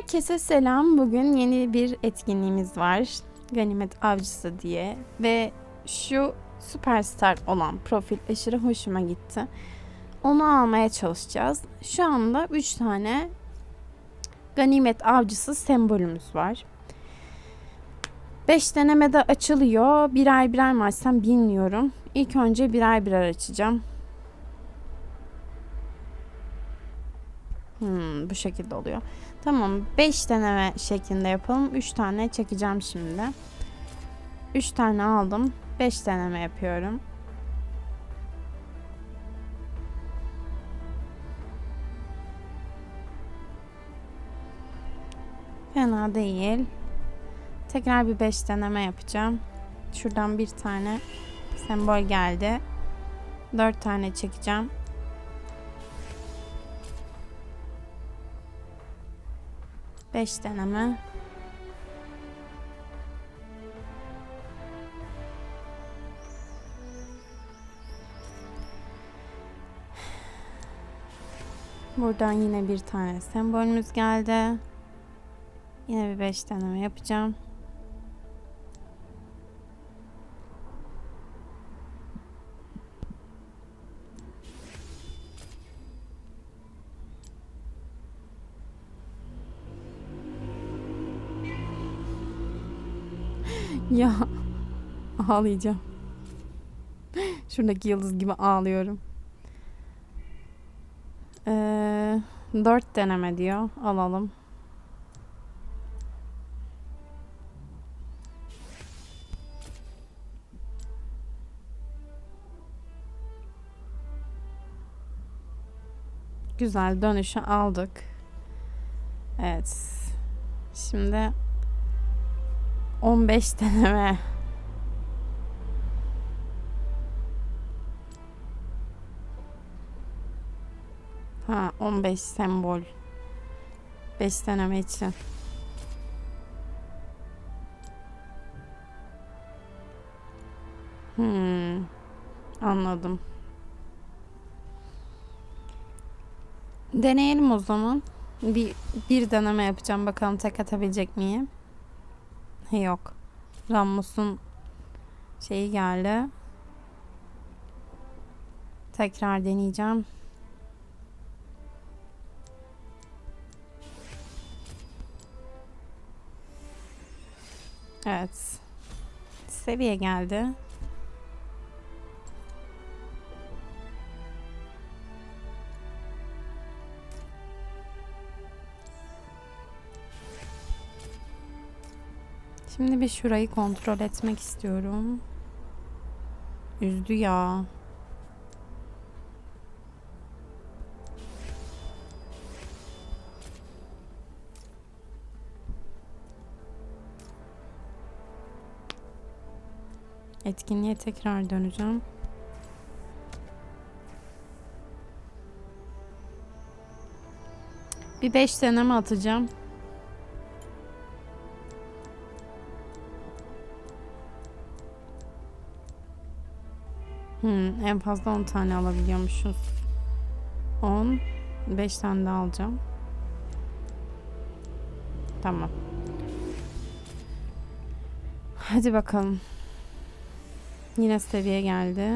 Herkese selam. Bugün yeni bir etkinliğimiz var. Ganimet Avcısı diye ve şu süperstar olan profil aşırı hoşuma gitti. Onu almaya çalışacağız. Şu anda 3 tane Ganimet Avcısı sembolümüz var. 5 denemede açılıyor. Birer birer mi açsam bilmiyorum. İlk önce birer birer açacağım. Hmm, bu şekilde oluyor. Tamam 5 deneme şeklinde yapalım. 3 tane çekeceğim şimdi. 3 tane aldım. 5 deneme yapıyorum. Fena değil. Tekrar bir 5 deneme yapacağım. Şuradan bir tane sembol geldi. 4 tane çekeceğim. Beş deneme. Buradan yine bir tane sembolümüz geldi. Yine bir beş deneme yapacağım. Ya ağlayacağım. Şuradaki yıldız gibi ağlıyorum. Ee, dört deneme diyor. Alalım. Güzel dönüşü aldık. Evet. Şimdi 15 deneme. Ha 15 sembol. 5 deneme için. Hmm, anladım. Deneyelim o zaman. Bir, bir deneme yapacağım. Bakalım tek atabilecek miyim? Yok. Rammus'un şeyi geldi. Tekrar deneyeceğim. Evet. Seviye geldi. Şimdi bir şurayı kontrol etmek istiyorum. Üzdü ya. Etkinliğe tekrar döneceğim. Bir beş deneme atacağım. Hmm, en fazla 10 tane alabiliyormuşuz. 10 5 tane daha alacağım. Tamam. Hadi bakalım. Yine seviye geldi.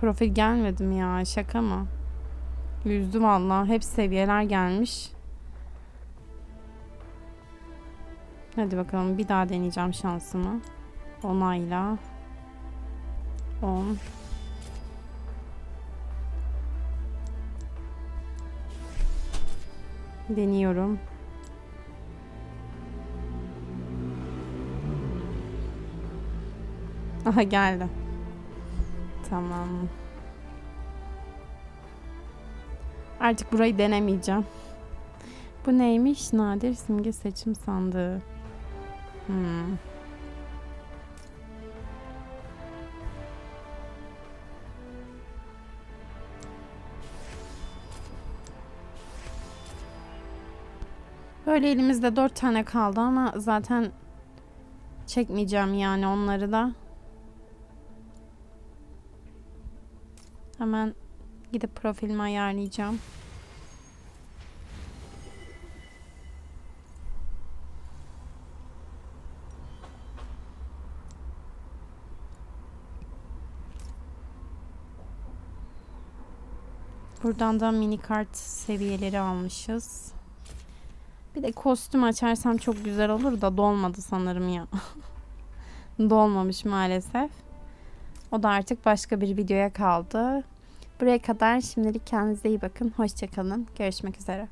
Profil gelmedi mi ya? Şaka mı? Yüzdüm valla. Hep seviyeler gelmiş. Hadi bakalım bir daha deneyeceğim şansımı. Onayla. 10. Deniyorum. Aha geldi. Tamam. Artık burayı denemeyeceğim. Bu neymiş? Nadir simge seçim sandığı. Hmm. Böyle elimizde dört tane kaldı ama zaten çekmeyeceğim yani onları da. Hemen Gidip profilimi ayarlayacağım. Buradan da mini kart seviyeleri almışız. Bir de kostüm açarsam çok güzel olur da dolmadı sanırım ya. Dolmamış maalesef. O da artık başka bir videoya kaldı. Buraya kadar şimdilik kendinize iyi bakın. Hoşçakalın. Görüşmek üzere.